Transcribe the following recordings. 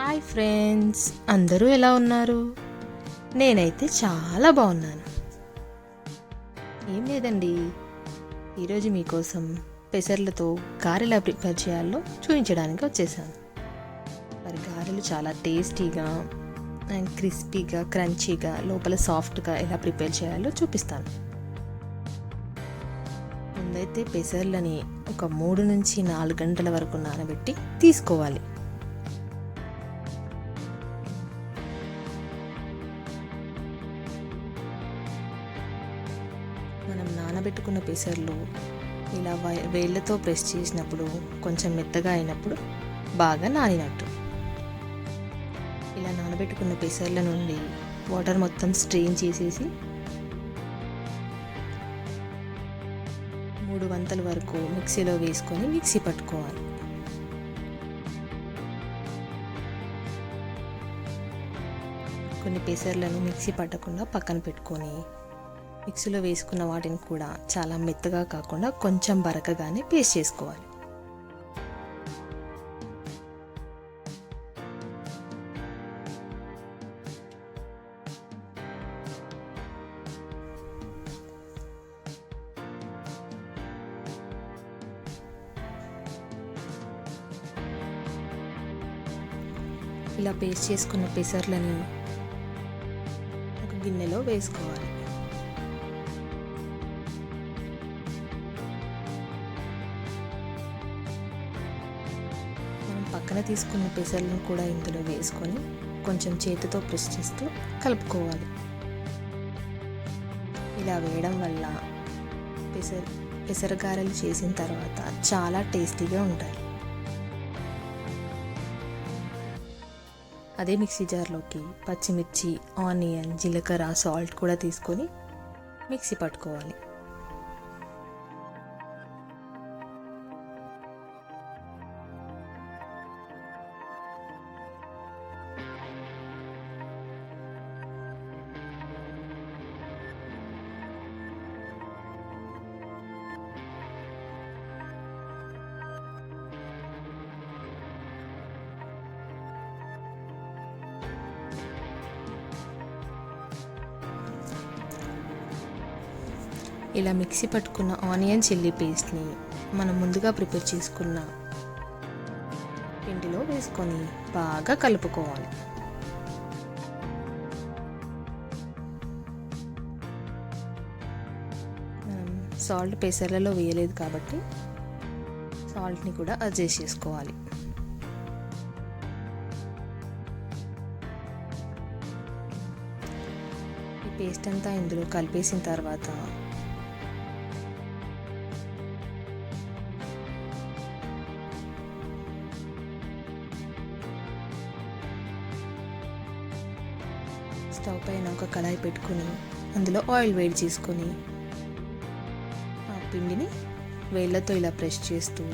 Hi friends అందరూ ఎలా ఉన్నారు? నేనైతే చాలా బాగున్నాను. ఏం లేదండి ఈరోజు మీకోసం పెసర్లతో గారెలా ప్రిపేర్ చేయాలో చూపించడానికి వచ్చేసాను. మరి గారెలు చాలా టేస్టీగా అండ్ క్రిస్పీగా క్రంచీగా లోపల సాఫ్ట్గా ఎలా ప్రిపేర్ చేయాలో చూపిస్తాను. ముందైతే పెసర్లని ఒక మూడు నుంచి నాలుగు గంటల వరకు నానబెట్టి తీసుకోవాలి. మనం నానబెట్టుకున్న పెసర్లు ఇలా వేళ్ళతో ప్రెస్ చేసినప్పుడు కొంచెం మెత్తగా అయినప్పుడు బాగా నానినట్టు. ఇలా నానబెట్టుకున్న పెసర్ల నుండి వాటర్ మొత్తం స్ట్రెయిన్ చేసేసి మూడు వంతల వరకు మిక్సీలో వేసుకొని మిక్సీ పట్టుకోవాలి. కొన్ని పెసర్లను మిక్సీ పట్టకుండా పక్కన పెట్టుకొని మిక్సీలో వేసుకున్న వాటిని కూడా చాలా మెత్తగా కాకుండా కొంచెం బరకగానే పేస్ట్ చేసుకోవాలి. ఇలా పేస్ట్ చేసుకున్న పెసర్లను ఒక గిన్నెలో వేసుకోవాలి. పక్కన తీసుకున్న పెసర్లను కూడా ఇందులో వేసుకొని కొంచెం చేతితో ప్రెస్ చేస్తూ కలుపుకోవాలి. ఇలా వేయడం వల్ల పెసర పెసరగారెలు చేసిన తర్వాత చాలా టేస్టీగా ఉంటాయి. అదే మిక్సీ జార్లోకి పచ్చిమిర్చి ఆనియన్ జీలకర్ర సాల్ట్ కూడా తీసుకొని మిక్సీ పట్టుకోవాలి. ఇలా మిక్సీ పట్టుకున్న ఆనియన్ చిల్లీ పేస్ట్ని మనం ముందుగా ప్రిపేర్ చేసుకున్న పిండిలో వేసుకొని బాగా కలుపుకోవాలి. మనం సాల్ట్ పెసర్లలో వేయలేదు కాబట్టి సాల్ట్ని కూడా అడ్జస్ట్ చేసుకోవాలి. ఈ పేస్ట్ అంతా ఇందులో కలిపేసిన తర్వాత స్టవ్ పైన ఒక కళాయి పెట్టుకుని అందులో ఆయిల్ వేడి చేసుకొని ఆ పిండిని వేళ్ళతో ఇలా ప్రెస్ చేస్తూ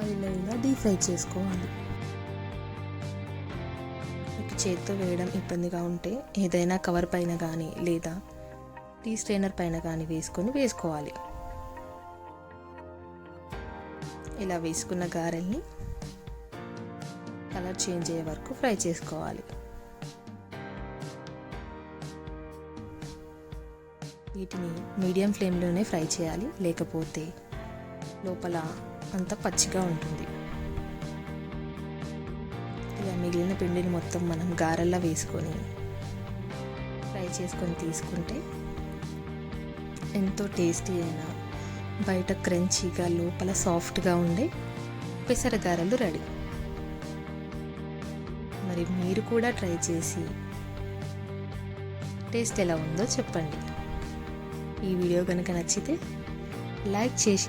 ఆయిల్లో ఇలా డీప్ ఫ్రై చేసుకోవాలి. మీకు చేత్తో వేయడం ఇబ్బందిగా ఉంటే ఏదైనా కవర్ పైన కానీ లేదా టీ స్ట్రైనర్ పైన కానీ వేసుకొని వేసుకోవాలి. ఇలా వేసుకున్న గారెల్ని కలర్ చేంజ్ అయ్యే వరకు ఫ్రై చేసుకోవాలి. వీటిని మీడియం ఫ్లేమ్లోనే ఫ్రై చేయాలి. లేకపోతే లోపల అంత పచ్చిగా ఉంటుంది. ఇలా మిగిలిన పిండిని మొత్తం మనం గారెల్లా వేసుకొని ఫ్రై చేసుకొని తీసుకుంటే ఎంతో టేస్టీ అయిన బయట క్రంచీగా లోపల సాఫ్ట్గా ఉండే పెసర గారెలు రెడీ. ఒకసారి మీరు కూడా ట్రై చేసి టేస్ట్ ఎలా ఉందో చెప్పండి. ఈ వీడియో కనుక నచ్చితే లైక్ చేసి